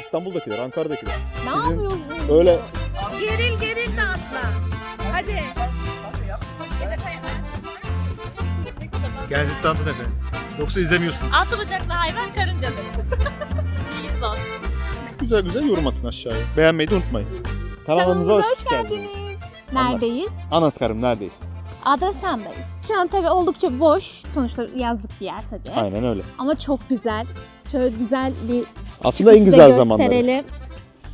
İstanbul'dakiler, Ankara'dakiler. Ne Bizim yapıyorsun? Öyle Geril geril de atla. Hadi. Genzi tanıtın efendim. Yoksa izlemiyorsun. Altı bacaklı hayvan karıncadır. Bilginiz olsun. Güzel güzel yorum atın aşağıya. Beğenmeyi de unutmayın. Kanalımıza Kanalımıza hoş, hoş geldiniz. geldiniz. Neredeyiz? Anlat karım neredeyiz? Adrasan'dayız. Şu an tabii oldukça boş. Sonuçta yazlık bir yer tabii. Aynen öyle. Ama çok güzel. Şöyle güzel bir Aslında en güzel zamanları.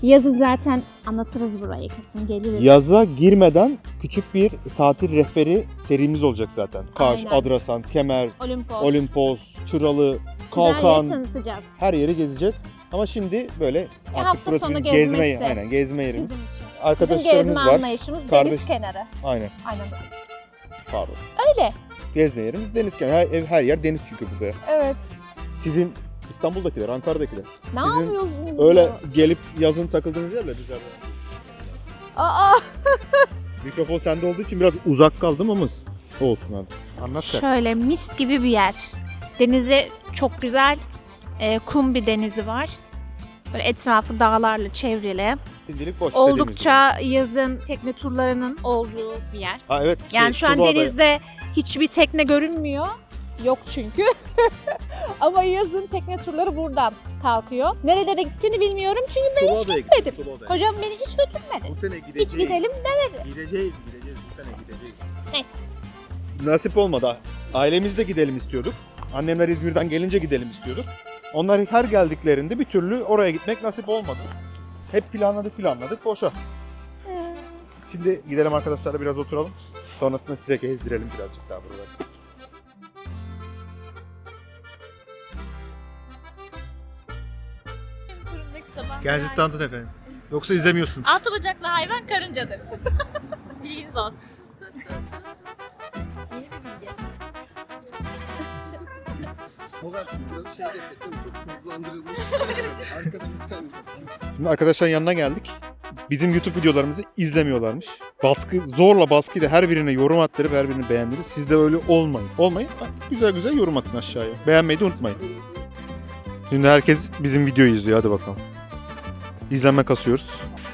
Yazı zaten anlatırız burayı kesin geliriz. Yaza girmeden küçük bir tatil rehberi serimiz olacak zaten. Kaş, Aynen. Adrasan, Kemer, Olimpos. Olimpos, Çıralı, Kalkan yeri tanıtacağız her yeri gezeceğiz. Ama şimdi böyle artık hafta burası sonu bir gezme, gezmesi. aynen gezme yerimiz. bizim için. Bizim Arkadaşlarımız gezme var. anlayışımız Kardeş- deniz kenarı. Aynen Aynen. pardon. Öyle. Gezme yerimiz deniz kenarı. Her, ev, her yer deniz çünkü burada. Evet. Sizin İstanbul'dakiler, Ankara'dakiler. Ne Sizin yapıyorsunuz? Öyle ya? gelip yazın takıldığınız yerler güzel. Aa, Mikrofon sende olduğu için biraz uzak kaldım ama olsun hadi. Anlat sen. Şöyle mis gibi bir yer. Denizi çok güzel. e, kum bir denizi var. Böyle etrafı dağlarla çevrili. Şimdilik boş. Oldukça yazın tekne turlarının olduğu bir yer. Ha evet. Yani şey, şu an denizde hiçbir tekne görünmüyor. Yok çünkü. Ama yazın tekne turları buradan kalkıyor. Nerelere gittiğini bilmiyorum çünkü ben hiç Suluada'ya gitmedim. Kocam beni hiç götürmedi. Bu sene gideceğiz. Hiç gidelim demedi. Gideceğiz, gideceğiz. Bu sene gideceğiz. Neyse. Nasip olmadı. Ailemizle gidelim istiyorduk. Annemler İzmir'den gelince gidelim istiyorduk. Onlar her geldiklerinde bir türlü oraya gitmek nasip olmadı. Hep planladık planladık boşa. Hmm. Şimdi gidelim arkadaşlarla biraz oturalım. Sonrasında size gezdirelim birazcık daha buraları. Genzi tanıtın efendim. Yoksa izlemiyorsunuz. Altı bacaklı hayvan karıncadır. Bilginiz olsun. Yeni bir bilgi. Biraz şey? Çok hızlandırılmış. Arkada bir tane. Şimdi arkadaşların yanına geldik. Bizim YouTube videolarımızı izlemiyorlarmış. Baskı, zorla baskıyla her birine yorum attırıp her birini beğendirip siz de öyle olmayın. Olmayın. Güzel güzel yorum atın aşağıya. Beğenmeyi de unutmayın. Şimdi herkes bizim videoyu izliyor. Hadi bakalım. İzlenme kasıyoruz.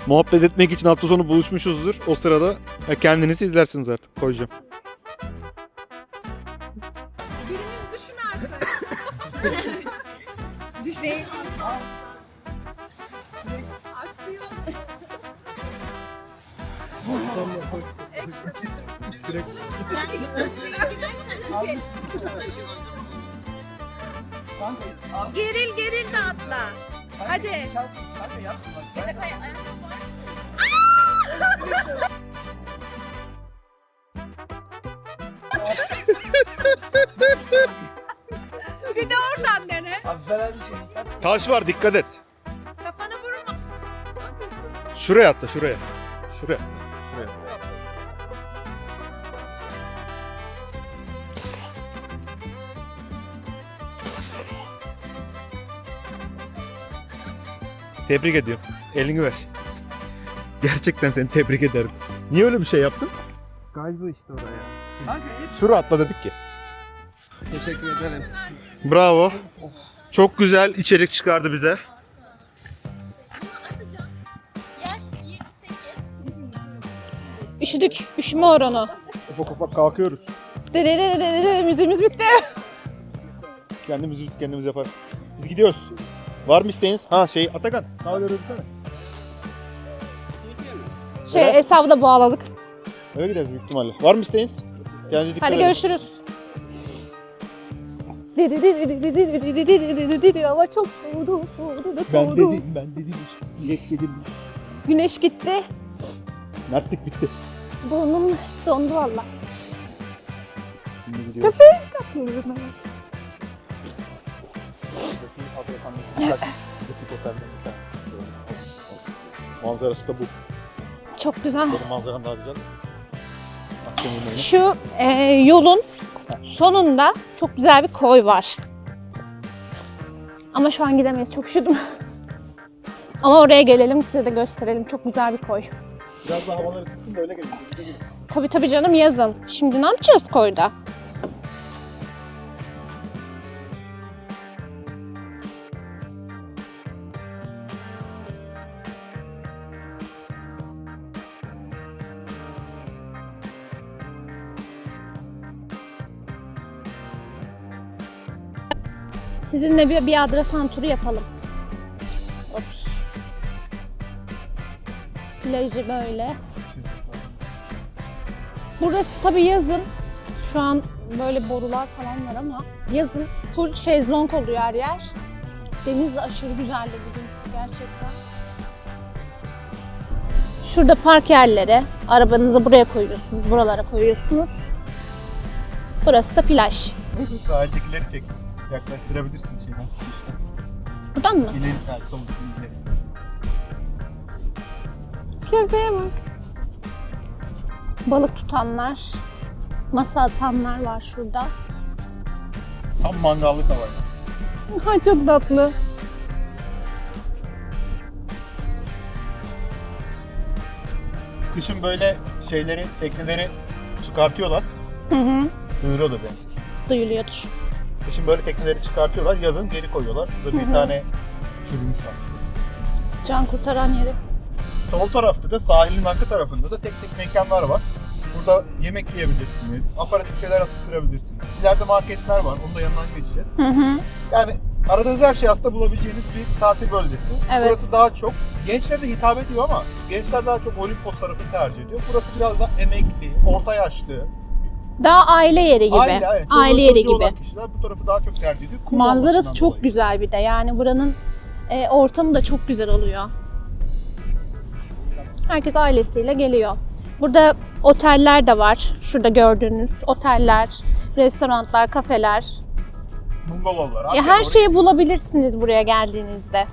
Muhabbet etmek için hafta sonu buluşmuşuzdur. O sırada e, kendiniz izlersiniz artık. Koyacağım. Biriniz düşün artık. Düşmeyin. Aksiyon. Geril geril de atla. Hadi. Bir de oradan dene. Abi ben aynı. Taş var dikkat et. Kafanı vurma. Şuraya atla şuraya. Şuraya. Tebrik ediyorum. Elini ver. Gerçekten seni tebrik ederim. Niye öyle bir şey yaptın? Galiba işte oraya. Kanka hiç. Şura atla dedik ki. Teşekkür ederim. Bravo. Çok güzel içerik çıkardı bize. Yaş 28. Üşüdük. Üşüme oranı. Ufak ufak kalkıyoruz. Dededededede müziğimiz bitti. Kendimiz biz kendimiz yaparız. Biz gidiyoruz. Var mı isteğiniz? Ha şey Atakan. Haber öpsene. Şey Evet. hesabı da bağladık. Eve gideriz büyük ihtimalle. Var mı isteğiniz? Kendinize dikkat Hadi edin. görüşürüz. Diri diri diri diri diri diri diri diri diri Hava çok soğudu, soğudu da Ben soğudu. dedim, ben dedim. Dilek dedim. Güneş gitti. Mertlik bitti. Burnum dondu valla. Şimdi gidiyoruz. Manzarası da bu. Çok güzel. Benim manzaram daha güzel. Şu e, yolun sonunda çok güzel bir koy var. Ama şu an gidemeyiz. Çok üşüdüm. Ama oraya gelelim size de gösterelim. Çok güzel bir koy. Biraz daha havalar ısınsın da öyle gelin. Tabii tabii canım yazın. Şimdi ne yapacağız koyda? Sizinle bir, bir Adrasan turu yapalım. Ops. Plajı böyle. Burası tabii yazın. Şu an böyle borular falan var ama yazın full şezlong oluyor her yer. Deniz de aşırı güzeldi bugün gerçekten. Şurada park yerleri. Arabanızı buraya koyuyorsunuz, buralara koyuyorsunuz. Burası da plaj. Sahildekileri çek. Yaklaştırabilirsin şeyden. Buradan mı? İleri yani soldaki ileri. Köpeğe bak. Balık tutanlar, masa atanlar var şurada. Tam mangallık hava. Ay çok tatlı. Kışın böyle şeyleri, tekneleri çıkartıyorlar. Hı hı. Duyuruyordu biraz. Duyuluyordur. Kışın böyle tekneleri çıkartıyorlar, yazın geri koyuyorlar. Hı bir tane çürümüş var. Can kurtaran yeri. Sol tarafta da sahilin arka tarafında da tek tek mekanlar var. Burada yemek yiyebilirsiniz, aparatif şeyler atıştırabilirsiniz. İleride marketler var, onu da yanından geçeceğiz. Hı hı. Yani aradığınız her şey aslında bulabileceğiniz bir tatil bölgesi. Evet. Burası daha çok gençlere de hitap ediyor ama gençler daha çok Olimpos tarafını tercih ediyor. Burası biraz daha emekli, orta yaşlı, Daha aile yeri gibi. aile, evet, aile yeri gibi. kişiler bu tarafı daha çok tercih ediyor. Kum Manzarası olmasından çok dolayı. güzel bir de. Yani buranın e, ortamı da çok güzel oluyor. Herkes ailesiyle geliyor. Burada oteller de var. Şurada gördüğünüz oteller, restoranlar, kafeler. Bungalovlar. Ya Ancak her oraya- şeyi bulabilirsiniz buraya geldiğinizde.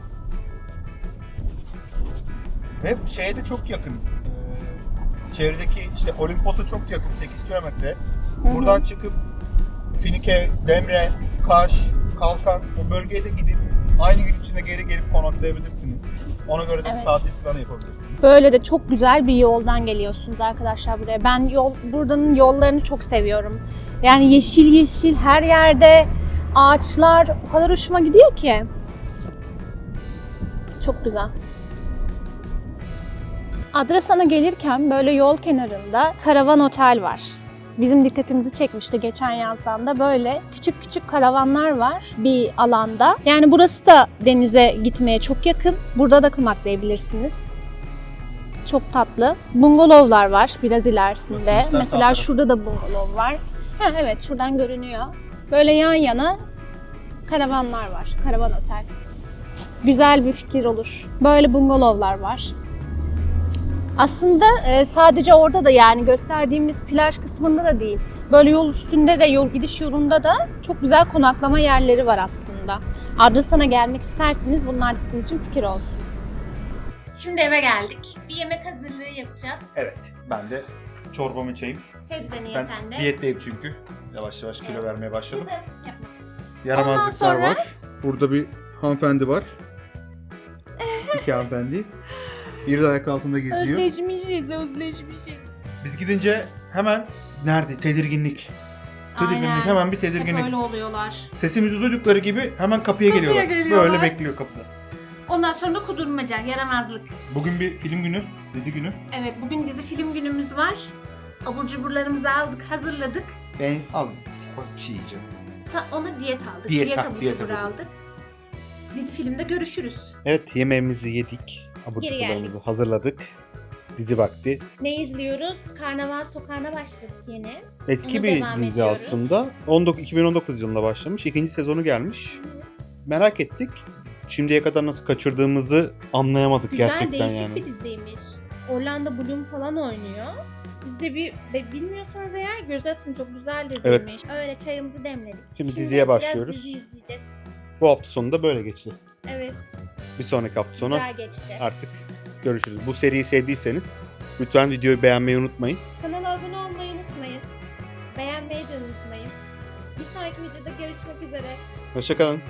Ve şeye de çok yakın. Ee, çevredeki işte Olimpos'a çok yakın 8 kilometre. Buradan çıkıp Finike, Demre, Kaş, Kalkan o bölgeye de gidip aynı gün içinde geri gelip konaklayabilirsiniz. Ona göre de Evet. bir tatil planı yapabilirsiniz. Böyle de çok güzel bir yoldan geliyorsunuz arkadaşlar buraya. Ben yol buranın yollarını çok seviyorum. Yani yeşil yeşil her yerde ağaçlar o kadar hoşuma gidiyor ki. Çok güzel. Adrasan'a gelirken böyle yol kenarında karavan otel var. Bizim dikkatimizi çekmişti geçen yazdan da böyle küçük küçük karavanlar var bir alanda. Yani burası da denize gitmeye çok yakın. Burada da konaklayabilirsiniz. Çok tatlı. Bungalovlar var biraz ilerisinde. Sağ Mesela şurada da bungalov var. Ha, evet şuradan görünüyor. Böyle yan yana karavanlar var. Karavan otel. Güzel bir fikir olur. Böyle bungalovlar var. Aslında e, sadece orada da yani gösterdiğimiz plaj kısmında da değil. Böyle yol üstünde de yol gidiş yolunda da çok güzel konaklama yerleri var aslında. Adrasan'a gelmek isterseniz bunlar sizin için fikir olsun. Şimdi eve geldik. Bir yemek hazırlığı yapacağız. Evet. Ben de çorbamı içeyim. Sebzeni ye Ben sen de. diyetteyim çünkü. Yavaş yavaş kilo Evet. vermeye başladım. Yapma. Yaramazlıklar Ondan sonra- var. Burada bir hanımefendi var. İki hanımefendi. Biri de ayak altında geziyor. Özleşmişiz, özleşmişiz. Biz gidince hemen nerede? Tedirginlik. Tedirginlik. Aynen. Hemen bir Hep tedirginlik. öyle oluyorlar. Sesimizi duydukları gibi hemen kapıya, Kapıya geliyorlar. geliyorlar. Böyle bekliyor kapıda. Ondan sonra da kudurmaca, yaramazlık. Bugün bir film günü, dizi günü. Evet, bugün dizi film günümüz var. Abur cuburlarımızı aldık, hazırladık. Ben az bir şey yiyeceğim. Ta- Ona diyet aldık. Diyet, diyet ha, abur diyet cubur abur. aldık. Dizi filmde görüşürüz. Evet yemeğimizi yedik. Abur Geri cuburlarımızı geldik. hazırladık. Dizi vakti. Ne izliyoruz? Karnaval Sokağı'na başladık yine. Eski Ona bir devam dizi ediyoruz. aslında. 19, 2019 yılında başlamış. İkinci sezonu gelmiş. Merak ettik. Şimdiye kadar nasıl kaçırdığımızı anlayamadık Güzel, gerçekten değişik yani. bir diziymiş. Orlando Bloom falan oynuyor. Siz de bir be- bilmiyorsanız eğer göz atın çok güzel diziymiş. Evet. Öyle çayımızı demledik. Şimdi diziye biraz başlıyoruz. dizi izleyeceğiz. Bu hafta sonu da böyle geçti. Evet, Bir sonraki hafta sonu güzel geçti. artık görüşürüz. Bu seriyi sevdiyseniz lütfen videoyu beğenmeyi unutmayın. Kanala abone olmayı unutmayın. Beğenmeyi de unutmayın. Bir sonraki videoda görüşmek üzere. Hoşçakalın.